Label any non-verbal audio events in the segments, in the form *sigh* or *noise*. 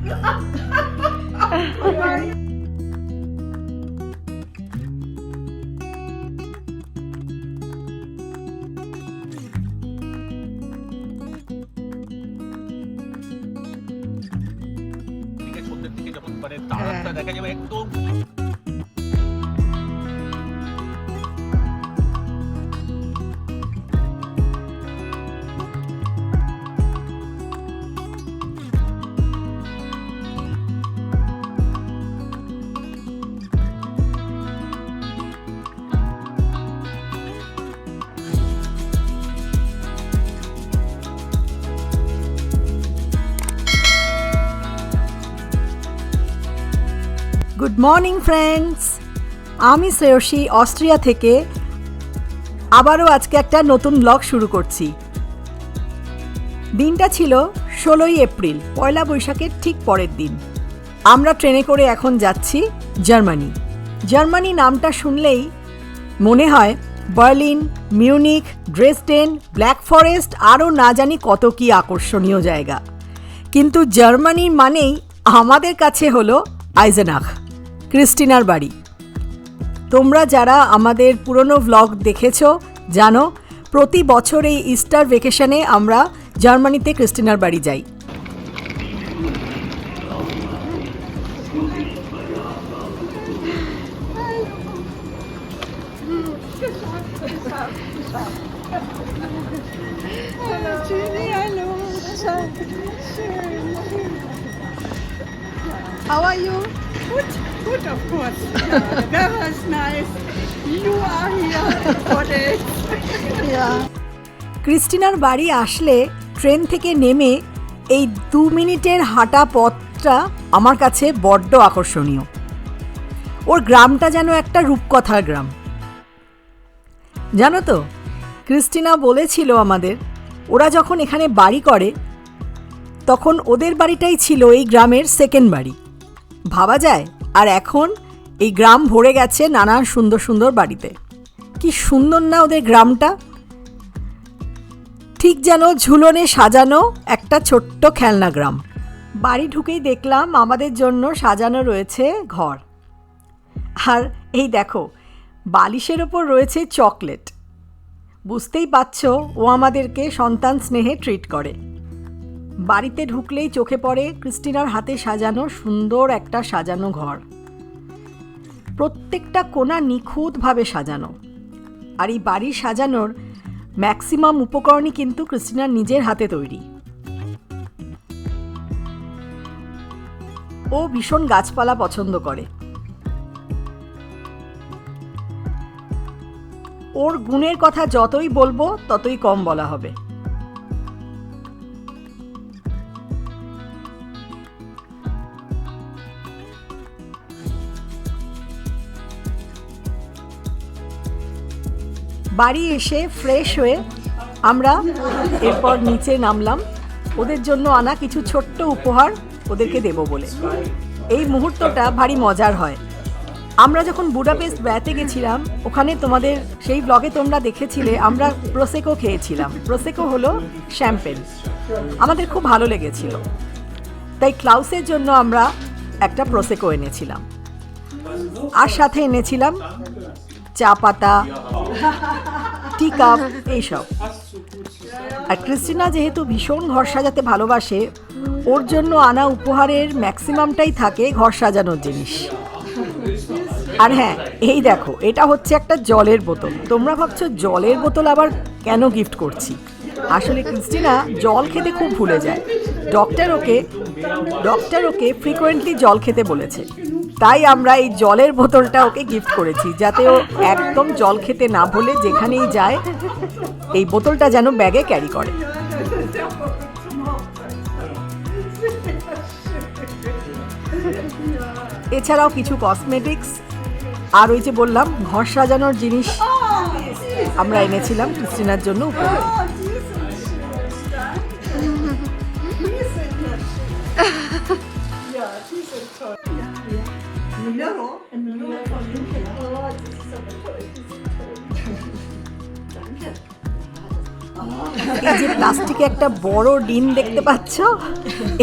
*laughs* দিকে morning, friends. আমি Shreyasi, Austria থেকে। আবারও আজকে একটা নতুন ব্লগ শুরু করছি। দিনটা ছিল ষোলোই এপ্রিল, পয়লা বৈশাখের ঠিক পরের দিন। আমরা ট্রেনে করে এখন যাচ্ছি জার্মানি। জার্মানি নামটা শুনলেই মনে হয় Berlin Munich Dresden, Black Forest, আরও না জানি কত কি আকর্ষণীয় জায়গা। কিন্তু জার্মানি মানেই আমাদের কাছে হলো আইজেনাখ ক্রিস্টিনার বাড়ি। তোমরা যারা আমাদের পুরনো ভ্লগ দেখেছ, জানো, প্রতি বছর এই ইস্টার ভেকেশনে আমরা জার্মানিতে ক্রিস্টিনার বাড়ি যাই। How are you? Good, of course. That was nice. You are here for this. yeah. ক্রিস্টিনার বাড়ি আসলে ট্রেন থেকে নেমে এই দু মিনিটের হাঁটা পথটা আমার কাছে বড্ড আকর্ষণীয় ওর গ্রামটা যেন একটা রূপকথার গ্রাম জানো তো ক্রিস্টিনা বলেছিল আমাদের ওরা যখন এখানে বাড়ি করে তখন ওদের বাড়িটাই ছিল এই গ্রামের সেকেন্ড বাড়ি ভাবা যায় আর এখন এই গ্রাম ভরে গেছে নানান সুন্দর সুন্দর বাড়িতে। কি সুন্দর না ওদের গ্রামটা? ঠিক যেন ঝুলনে সাজানো একটা ছোট্ট খেলনা গ্রাম। বাড়ি ঢুকেই দেখলাম আমাদের জন্য সাজানো রয়েছে ঘর। আর এই দেখো, বালিশের ওপর রয়েছে চকলেট। বুঝতেই পারছ, ও আমাদেরকে সন্তান স্নেহে ট্রিট করে। বাড়িতে ঢুকলেই চোখে পড়ে ক্রিস্টিনার হাতে সাজানো সুন্দর একটা সাজানো ঘর। প্রত্যেকটা কোণা নিখুঁতভাবে সাজানো। আর এই বাড়ি সাজানোর ম্যাক্সিমাম উপকরণই কিন্তু ক্রিস্টিনার নিজের হাতে তৈরি। ও ভীষণ গাছপালা পছন্দ করে। ওর গুণের কথা যতই বলব, ততই কম বলা হবে। বাড়ি এসে ফ্রেশ হয়ে আমরা এরপর নিচে নামলাম। ওদের জন্য আনা কিছু ছোট্ট উপহার ওদেরকে দেব বলে। এই মুহূর্তটা ভারী মজার হয়। আমরা যখন বুডাপেস্ট বেড়াতে গেছিলাম, ওখানে তোমাদের সেই ব্লগে তোমরা দেখেছিলে, আমরা প্রোসেকো খেয়েছিলাম। প্রোসেকো হলো শ্যাম্পেন আমাদের খুব ভালো লেগেছিল। তাই ক্লাউসের জন্য আমরা একটা প্রোসেকো এনেছিলাম। আর সাথে এনেছিলাম চা পাতা টি কাপ এইসব। আর ক্রিস্টিনা যেহেতু ভীষণ ঘর সাজাতে ভালোবাসে, ওর জন্য আনা উপহারের ম্যাক্সিমামটাই থাকে ঘর সাজানোর জিনিস। আর হ্যাঁ এই দেখো, এটা হচ্ছে একটা জলের বোতল। তোমরা ভাবছ জলের বোতল আবার কেন গিফট করছি? আসলে ক্রিস্টিনা জল খেতে খুব ভুলে যায়। Doctor okay doctor okay frequently জল খেতে বলেছে। তাই আমরা এই জলের বোতলটা ওকে গিফট করেছি, যাতে ও একদম জল খেতে না ভুলে যেখানেই যায়, এই বোতলটা যেন ব্যাগে ক্যারি করে এছাড়াও কিছু কসমেটিক্স আর ওই যে বললাম, ঘর সাজানোর জিনিস আমরা এনেছিলাম ক্রিস্টিনার জন্য. Milano? *laughs* Danke. এই যে প্লাস্টিকে একটা বড় ডিম দেখতে পাচ্ছ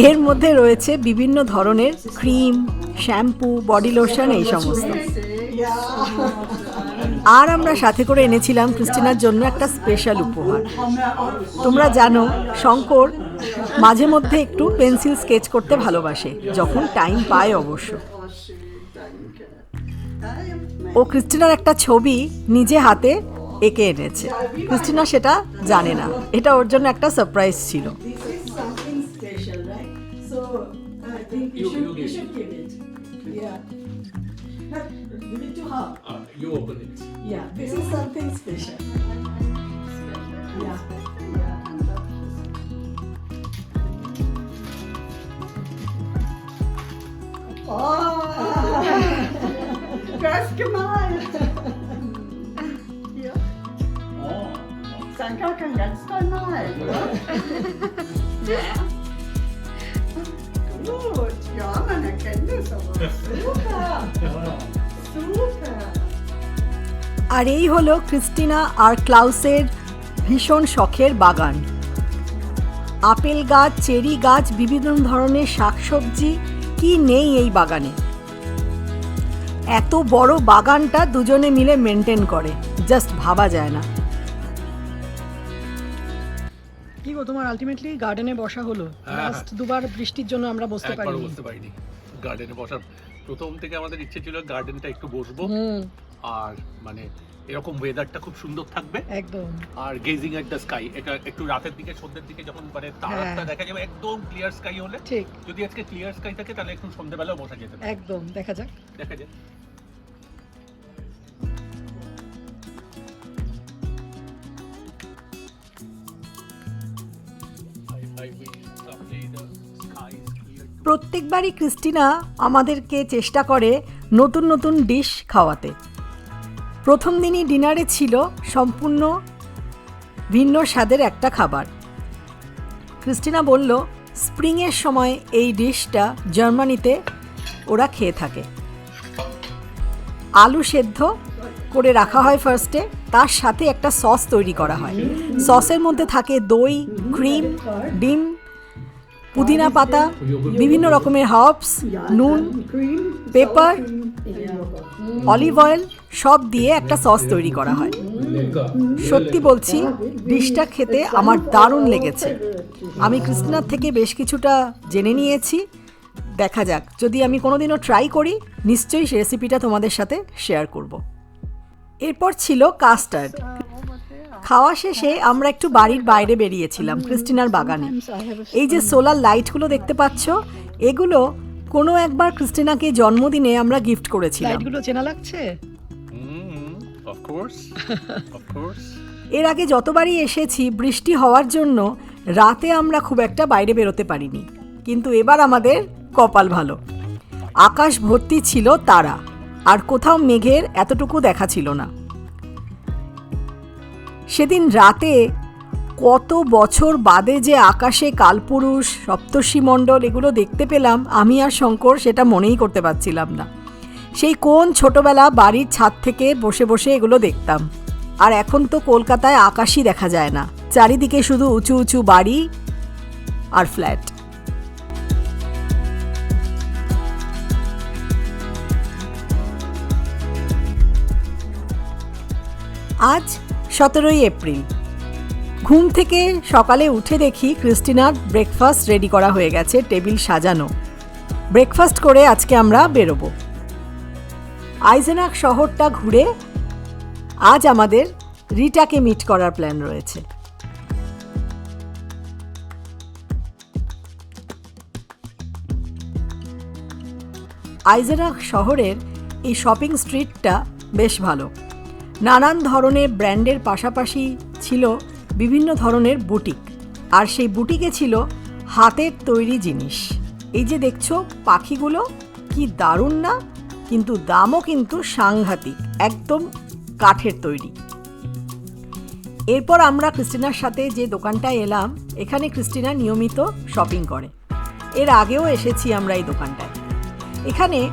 এর মধ্যে রয়েছে বিভিন্ন ধরনের ক্রিম শ্যাম্পু বডি লোশন এই সমস্ত। আর আমরা সাথে করে এনেছিলাম ক্রিস্টিনার জন্য একটা স্পেশাল উপহার। তোমরা জানো শঙ্কর মাঝে মধ্যে একটু পেন্সিল স্কেচ করতে ভালোবাসে যখন টাইম পায় অবশ্য। ও ক্রিস্টিনার একটা ছবি নিজে হাতে এঁকে এনেছে। ক্রিস্টিনা সেটা জানে না। এটা ওর জন্য একটা সারপ্রাইজ ছিল। Oh! Ganz gemein. Ja, Oh. Sanka kann ganz normal, oder? ja. Gut, ja, man erkennt es aber. Super, super. আর এই হলো ক্রিস্টিনা আর ক্লাউসের ভীষণ শখের বাগান আপেল গাছ চেরি গাছ বিভিন্ন ধরনের শাকসবজি কি নেই এই বাগানে এত বড় বাগানটা দুজনে মিলে মেনটেন করে। জাস্ট ভাবা যায় না। কি গো তোমার আলটিমেটলি গার্ডেনে বসা হলো? হ্যাঁ। লাস্ট দুবার বৃষ্টির জন্য আমরা বসতে পারিনি। বসতে পারিনি। গার্ডেনে বসার প্রথম থেকে আমাদের ইচ্ছে ছিল গার্ডেনটা একটু বসবো। আর মানে এরকম ওয়েদারটা খুব সুন্দর থাকবে। একদম। আর গেজিং এট দ্য স্কাই এটা একটু রাতের দিকে সন্ধ্যের দিকে যখন মানে তারাটা হ্যাঁ। দেখা যাবে একদম ক্লিয়ার স্কাই হলে ঠিক। যদি আজকে ক্লিয়ার স্কাই থাকে তাহলে একটু সন্ধ্যেবেলাও বসা যেতে পারে। একদম দেখা যাক। দেখা to- প্রত্যেকবারই ক্রিস্টিনা আমাদেরকে চেষ্টা করে নতুন নতুন ডিশ খাওয়াতে। প্রথম দিনই ডিনারে ছিল সম্পূর্ণ ভিন্ন স্বাদের একটা খাবার। ক্রিস্টিনা বলল, স্প্রিংয়ের সময় এই ডিশটা জার্মানিতে ওরা খেয়ে থাকে। আলু সেদ্ধ করে রাখা হয় ফার্স্টে, তার সাথে একটা সস তৈরি করা হয়। সসের মধ্যে থাকে দই, ক্রিম, ডিম পুদিনা পাতা বিভিন্ন রকমের হার্বস নুন পেপার অলিভ অয়েল সব দিয়ে একটা সস তৈরি করা হয়। সত্যি বলছি ডিশটা খেতে আমার দারুণ লেগেছে। আমি কৃষ্ণার থেকে বেশ কিছুটা জেনে নিয়েছি। দেখা যাক যদি আমি কোনোদিনও ট্রাই করি নিশ্চয়ই সে রেসিপিটা তোমাদের সাথে শেয়ার করব। এরপর ছিল কাস্টার্ড খাওয়া শেষে আমরা একটু বাড়ির বাইরে বেরিয়েছিলাম ক্রিস্টিনার বাগানে। এই যে সোলার লাইটগুলো দেখতে পাচ্ছ এগুলো কোনো একবার ক্রিস্টিনাকে জন্মদিনে আমরা গিফট করেছিলাম। লাইটগুলো চেনা লাগছে. এর আগে যতবারই এসেছি বৃষ্টি হওয়ার জন্য রাতে আমরা খুব একটা বাইরে বেরোতে পারিনি। কিন্তু এবার আমাদের কপাল ভালো। আকাশ ভর্তি ছিল তারা আর কোথাও মেঘের এতটুকু দেখা ছিল না। সেদিন রাতে কত বছর বাদে যে আকাশে কালপুরুষ সপ্তর্ষিমণ্ডল এগুলো দেখতে পেলাম, আমি আর শঙ্কর সেটা মনেই করতে পারছিলাম না। সেই কোন ছোটবেলা বাড়ির ছাদ থেকে বসে বসে এগুলো দেখতাম। আর এখন তো কলকাতায় আকাশই দেখা যায় না। চারিদিকে শুধু উঁচু উঁচু বাড়ি আর ফ্ল্যাট। আজ সতেরোই এপ্রিল। ঘুম থেকে সকালে উঠে দেখি ক্রিস্টিনার ব্রেকফাস্ট রেডি করা হয়ে গেছে, টেবিল সাজানো। ব্রেকফাস্ট করে আজকে আমরা বেরোবো। আইজেনাক শহরটা ঘুরে আজ আমাদের রিটাকে মিট করার প্ল্যান রয়েছে। আইজেনাক শহরের এই শপিং স্ট্রিটটা বেশ ভালো। নানান ধরনের ব্র্যান্ডের পাশাপাশি ছিল বিভিন্ন ধরনের বুটিক। আর সেই বুটিকে ছিল হাতের তৈরি জিনিস। এই যে দেখছ পাখিগুলো, কি দারুণ না? কিন্তু দামও কিন্তু সাংঘাতিক, একদম কাঠের তৈরি। এরপর আমরা ক্রিস্টিনার সাথে যে দোকানটায় এলাম, এখানে ক্রিস্টিনা নিয়মিত শপিং করে। এর আগেও এসেছি আমরা এই দোকানটায়। এখানে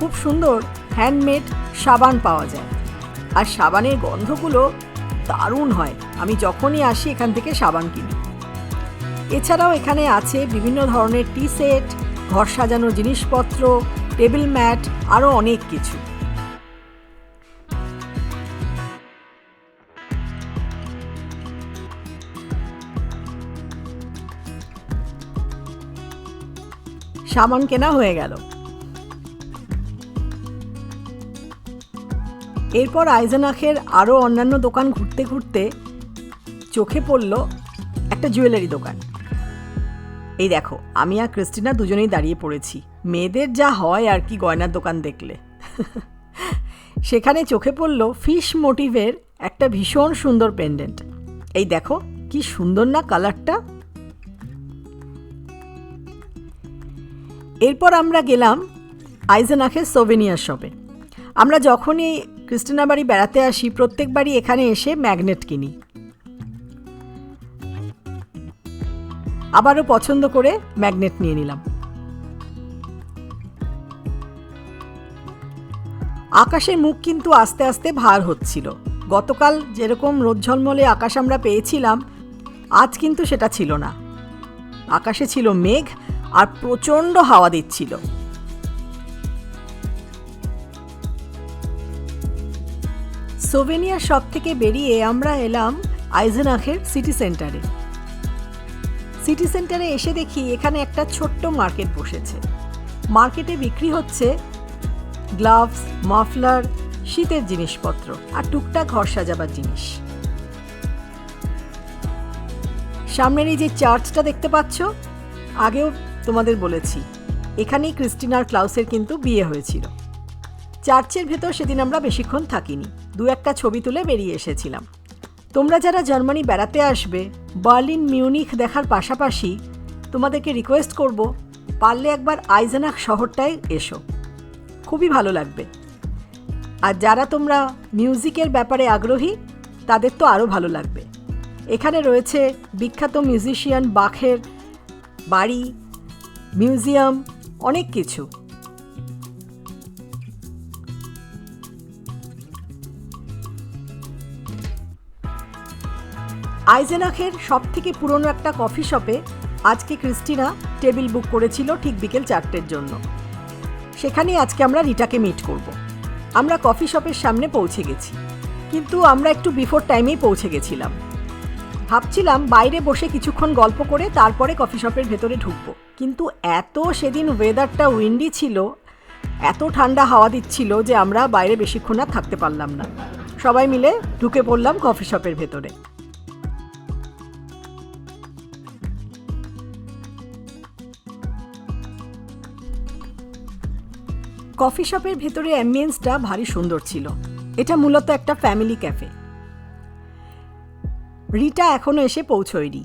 খুব সুন্দর হ্যান্ডমেড সাবান পাওয়া যায়। আর সাবানের গন্ধগুলো দারুণ হয়। আমি যখনই আসি এখান থেকে সাবান কিনি। এছাড়াও এখানে আছে বিভিন্ন ধরনের টি সেট, ঘর সাজানোর জিনিসপত্র, টেবিল ম্যাট আরও অনেক কিছু। সাবান কেনা হয়ে গেল। এরপর আইজানাখের আরও অন্যান্য দোকান ঘুরতে ঘুরতে চোখে পড়ল একটা জুয়েলারি দোকান। এই দেখো, আমি আর ক্রিস্টিনা দুজনেই দাঁড়িয়ে পড়েছি। মেয়েদের যা হয় আর কি গয়নার দোকান দেখলে। সেখানে চোখে পড়ল ফিশ মোটিভের একটা ভীষণ সুন্দর পেন্ডেন্ট। এই দেখো, কি সুন্দর না কালারটা। এরপর আমরা গেলাম আইজেনাখের সোভেনিয়ার শপে আমরা যখনই ক্রিস্টিনা বাড়ি বেড়াতে আসি প্রত্যেকবারই এখানে এসে ম্যাগনেট কিনি। আবারও পছন্দ করে ম্যাগনেট নিয়ে নিলাম। আকাশের মুখ কিন্তু আস্তে আস্তে ভার হচ্ছিল। গতকাল যেরকম রোদ ঝলমলে আকাশ আমরা পেয়েছিলাম, আজ কিন্তু সেটা ছিল না। আকাশে ছিল মেঘ আর প্রচণ্ড হাওয়া দিচ্ছিল। সোভেনিয়া শপ থেকে বেরিয়ে আমরা এলাম আইজেনাখের সিটি সেন্টারে। সিটি সেন্টারে এসে দেখি এখানে একটা ছোট্ট মার্কেট বসেছে। মার্কেটে বিক্রি হচ্ছে গ্লাভস, মাফলার, শীতের জিনিসপত্র আর টুকটাক ঘর সাজাবার জিনিস। সামনের এই যে চার্চটা দেখতে পাচ্ছ, আগেও তোমাদের বলেছি, এখানেই ক্রিস্টিনার ক্লাউসের কিন্তু বিয়ে হয়েছিল। চার্চের ভেতর সেদিন আমরা বেশিক্ষণ থাকিনি। দু একটা ছবি তুলে বেরিয়ে এসেছিলাম। তোমরা যারা জার্মানি বেড়াতে আসবে, বার্লিন, মিউনিখ দেখার পাশাপাশি তোমাদেরকে রিকোয়েস্ট করব, পারলে একবার আইজেনাক শহরটায় এসো। খুবই ভালো লাগবে। আর যারা তোমরা মিউজিকের ব্যাপারে আগ্রহী, তাদের তো আরও ভালো লাগবে। এখানে রয়েছে বিখ্যাত মিউজিশিয়ান বাখের বাড়ি, মিউজিয়াম, অনেক কিছু। আইজেনাখের সব থেকে পুরনো একটা কফি শপে আজকে ক্রিস্টিনা টেবিল বুক করেছিল ঠিক বিকেল চারটের জন্য। সেখানেই আজকে আমরা রিটাকে মিট করব। আমরা কফি শপের সামনে পৌঁছে গেছি। কিন্তু আমরা একটু বিফোর টাইমেই পৌঁছে গেছিলাম। ভাবছিলাম বাইরে বসে কিছুক্ষণ গল্প করে তারপরে কফি শপের ভেতরে ঢুকবো। কিন্তু এত সেদিন ওয়েদারটা উইন্ডি ছিল, এত ঠান্ডা হাওয়া দিচ্ছিল যে আমরা বাইরে বেশিক্ষণ আর থাকতে পারলাম না। সবাই মিলে ঢুকে পড়লাম কফি শপের ভেতরে। কফি শপের ভেতরে অ্যাম্বিয়েন্সটা ভারী সুন্দর ছিল। এটা মূলত একটা ফ্যামিলি ক্যাফে রিটা এখনও এসে পৌঁছয়নি।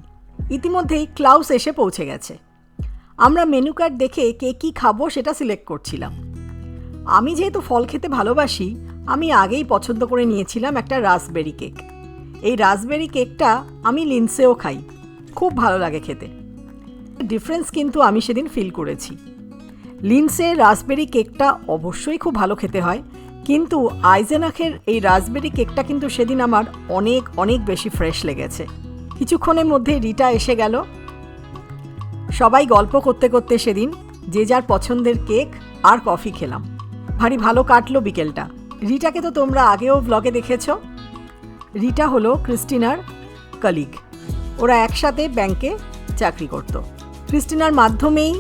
ইতিমধ্যেই ক্লাউস এসে পৌঁছে গেছে। আমরা মেনু কার্ড দেখে কে কী খাব সেটা সিলেক্ট করছিলাম। আমি যেহেতু ফল খেতে ভালোবাসি, আমি আগেই পছন্দ করে নিয়েছিলাম একটা রাসবেরি কেক এই রাসবেরি কেকটা আমি লিন্সেও খাই। খুব ভালো লাগে খেতে। ডিফারেন্স কিন্তু আমি সেদিন ফিল করেছি। লিন্সের রাসবেরি কেকটা অবশ্যই খুব ভালো খেতে হয়, কিন্তু আইজেনাখের এই রাসবেরি কেকটা কিন্তু সেদিন আমার অনেক অনেক বেশি ফ্রেশ লেগেছে। কিছুক্ষণের মধ্যে রিটা এসে গেল। সবাই গল্প করতে করতে সেদিন যে যার পছন্দের কেক আর কফি খেলাম। ভারী ভালো কাটলো বিকেলটা। রিটাকে তো তোমরা আগেও ব্লগে দেখেছ। রিটা হলো ক্রিস্টিনার কলিগ ওরা একসাথে ব্যাংকে চাকরি করত। ক্রিস্টিনার মাধ্যমেই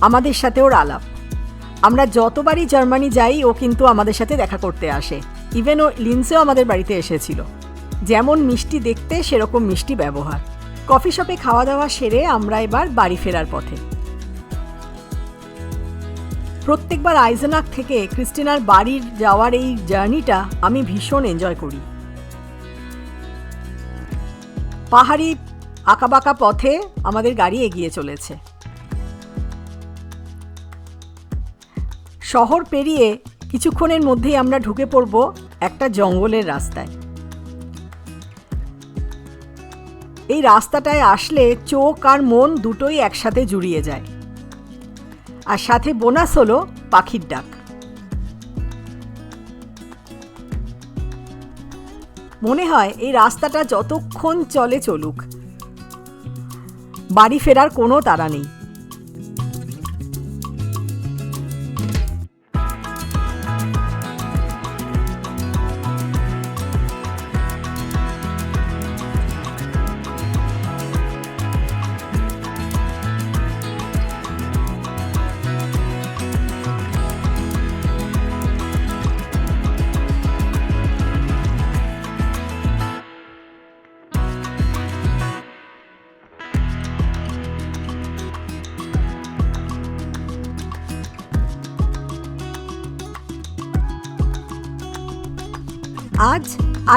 আমাদের সাথে ওর আলাপ। আমরা যতবারই জার্মানি যাই, ও কিন্তু আমাদের সাথে দেখা করতে আসে। ইভেন ও লিন্সেও আমাদের বাড়িতে এসেছিল। যেমন মিষ্টি দেখতে, সেরকম মিষ্টি ব্যবহার। কফি শপে খাওয়া দাওয়া সেরে আমরা এবার বাড়ি ফেরার পথে। প্রত্যেকবার আইজেনাক থেকে ক্রিস্টিনার বাড়ির যাওয়ার এই জার্নিটা আমি ভীষণ এনজয় করি। পাহাড়ি আঁকাবাঁকা পথে আমাদের গাড়ি এগিয়ে চলেছে। শহর পেরিয়ে কিছুক্ষণের মধ্যেই আমরা ঢুকে পড়ব একটা জঙ্গলের রাস্তায়। এই রাস্তাটায় আসলে চোখ আর মন দুটোই একসাথে জুড়িয়ে যায়। আর সাথে বোনাস হলো পাখির ডাক। মনে হয় এই রাস্তাটা যতক্ষণ চলে চলুক, বাড়ি ফেরার কোনো তাড়া নেই।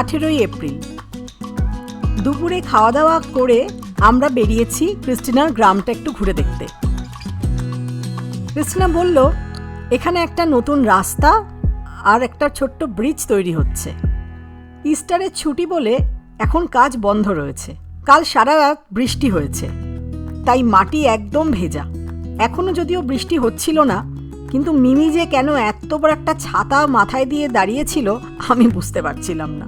আঠেরোই এপ্রিল। দুপুরে খাওয়া দাওয়া করে আমরা বেরিয়েছি ক্রিস্টিনার গ্রামটা একটু ঘুরে দেখতে। ক্রিস্টিনা বলল, এখানে একটা নতুন রাস্তা আর একটা ছোট্ট ব্রিজ তৈরি হচ্ছে। ইস্টারের ছুটি বলে এখন কাজ বন্ধ রয়েছে। কাল সারা রাত বৃষ্টি হয়েছে। তাই মাটি একদম ভেজা। এখনও যদিও বৃষ্টি হচ্ছিল না, কিন্তু মিমি যে কেন এত বড় একটা ছাতা মাথায় দিয়ে দাঁড়িয়েছিল আমি বুঝতে পারছিলাম না।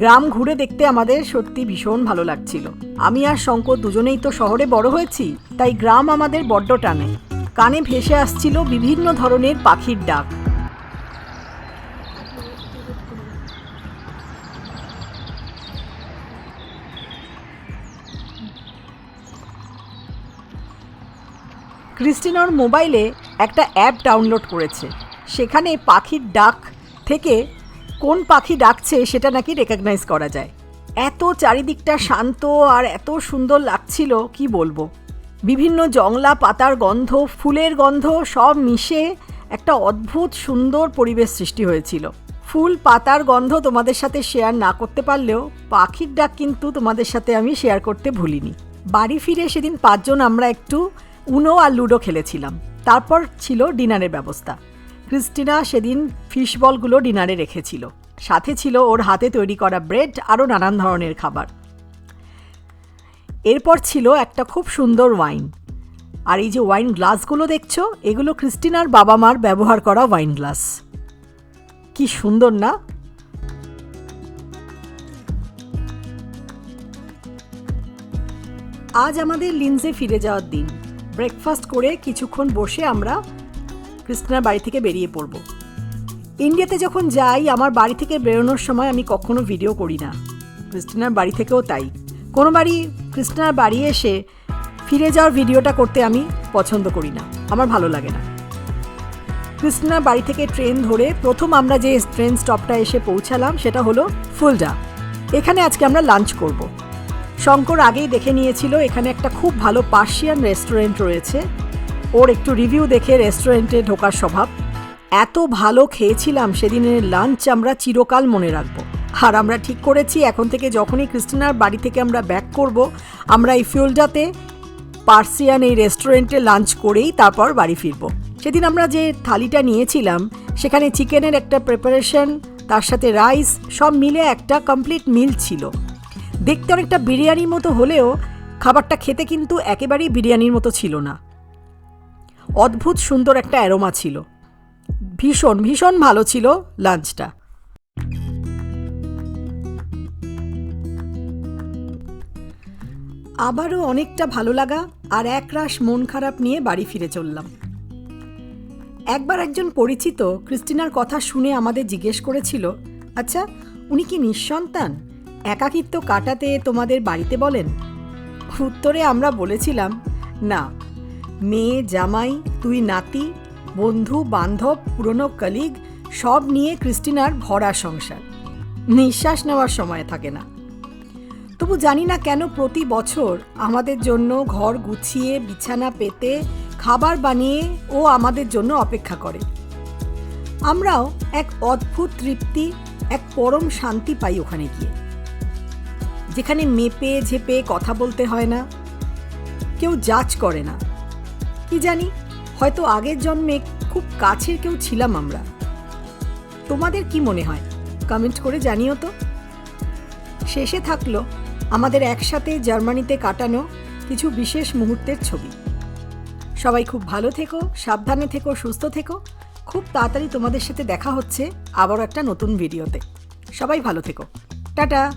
গ্রাম ঘুরে দেখতে আমাদের সত্যি ভীষণ ভালো লাগছিল। আমি আর শঙ্কর দুজনেই তো শহরে বড় হয়েছি, তাই গ্রাম আমাদের বড্ড টানে। কানে ভেসে আসছিল বিভিন্ন ধরনের পাখির ডাক। ক্রিস্টিনার মোবাইলে একটা অ্যাপ ডাউনলোড করেছে। সেখানে পাখির ডাক থেকে কোন পাখি ডাকছে সেটা নাকি রেকগনাইজ করা যায়। এত চারিদিকটা শান্ত আর এত সুন্দর লাগছিল, কি বলব? বিভিন্ন জংলা পাতার গন্ধ, ফুলের গন্ধ, সব মিশে একটা অদ্ভুত সুন্দর পরিবেশ সৃষ্টি হয়েছিল। ফুল পাতার গন্ধ তোমাদের সাথে শেয়ার না করতে পারলেও, পাখির ডাক কিন্তু তোমাদের সাথে আমি শেয়ার করতে ভুলিনি। বাড়ি ফিরে সেদিন পাঁচজন আমরা একটু উনো আর লুডো খেলেছিলাম। তারপর ছিল ডিনারের ব্যবস্থা। ক্রিস্টিনা সেদিন ফিশ বলগুলো ডিনারে রেখেছিল। সাথে ছিল ওর হাতে তৈরি করা ব্রেড আরও নানান ধরনের খাবার। এরপর ছিল একটা খুব সুন্দর ওয়াইন। আর এই যে ওয়াইন গ্লাসগুলো দেখছ, এগুলো ক্রিস্টিনার বাবা মার ব্যবহার করা ওয়াইন গ্লাস। কি সুন্দর না? আজ আমাদের লিন্সে ফিরে যাওয়ার দিন। ব্রেকফাস্ট করে কিছুক্ষণ বসে আমরা ক্রিস্টিনার বাড়ি থেকে বেরিয়ে পড়ব। ইন্ডিয়াতে যখন যাই, আমার বাড়ি থেকে বেরোনোর সময় আমি কখনো ভিডিও করি না। ক্রিস্টিনার বাড়ি থেকেও তাই। কোনো বাড়ি ক্রিস্টিনার বাড়ি এসে ফিরে যাওয়ার ভিডিওটা করতে আমি পছন্দ করি না। আমার ভালো লাগে না। ক্রিস্টিনার বাড়ি থেকে ট্রেন ধরে প্রথম আমরা যে ট্রেন স্টপটা এসে পৌঁছালাম, সেটা হলো ফুলডা। এখানে আজকে আমরা লাঞ্চ করব। শঙ্কর আগেই দেখে নিয়েছিল, এখানে একটা খুব ভালো পার্সিয়ান রেস্টুরেন্ট রয়েছে। ওর একটু রিভিউ দেখে রেস্টুরেন্টে ঢোকার স্বভাব। এত ভালো খেয়েছিলাম সেদিনের লাঞ্চ আমরা চিরকাল মনে রাখব। আর আমরা ঠিক করেছি, এখন থেকে যখনই ক্রিস্টিনার বাড়ি থেকে আমরা ব্যাক করব, আমরা এই ফিউলডাতে পার্সিয়ান এই রেস্টুরেন্টে লাঞ্চ করেই তারপর বাড়ি ফিরব। সেদিন আমরা যে থালিটা নিয়েছিলাম, সেখানে চিকেনের একটা প্রিপারেশন তার সাথে রাইস সব মিলে একটা কমপ্লিট মিল ছিল। দেখতে অনেকটা বিরিয়ানির মতো হলেও খাবারটা খেতে কিন্তু একেবারেই বিরিয়ানির মতো ছিল না। অদ্ভুত সুন্দর একটা অ্যারোমা ছিল। ভীষণ ভীষণ ভালো ছিল লাঞ্চটা। আবারও অনেকটা ভালো লাগা আর একরাশ মন খারাপ নিয়ে বাড়ি ফিরে চললাম। একবার একজন পরিচিত ক্রিস্টিনার কথা শুনে আমাদের জিজ্ঞেস করেছিল আচ্ছা উনি কি নিঃসন্তান? একাকিত্ব কাটাতে তোমাদের বাড়িতে বলেন? উত্তরে আমরা বলেছিলাম, না। মেয়ে, জামাই, তুই নাতি, বন্ধু, বান্ধব, পুরনো কলিগ সব নিয়ে ক্রিস্টিনার ভরা সংসার। নিঃশ্বাস নেওয়ার সময় থাকে না। তবু জানি না কেন প্রতি বছর আমাদের জন্য ঘর গুছিয়ে, বিছানা পেতে, খাবার বানিয়ে ও আমাদের জন্য অপেক্ষা করে। আমরাও এক অদ্ভুত তৃপ্তি, এক পরম শান্তি পাই ওখানে গিয়ে। যেখানে মেপে, ঝেপে কথা বলতে হয় না। কেউ জাজ করে না। কি জানি? হয়তো আগের জন্মে খুব কাছের কেউ ছিলাম আমরা। তোমাদের কি মনে হয়? কমেন্ট করে জানিও তো। শেষে থাকল আমাদের একসাথে জার্মানিতে কাটানো কিছু বিশেষ মুহূর্তের ছবি। সবাই খুব ভালো থেকো, সাবধানে থেকো, সুস্থ থেকো। খুব তাড়াতাড়ি তোমাদের সাথে দেখা হচ্ছে আবারও একটা নতুন ভিডিওতে সবাই ভালো থেকো। টাটা!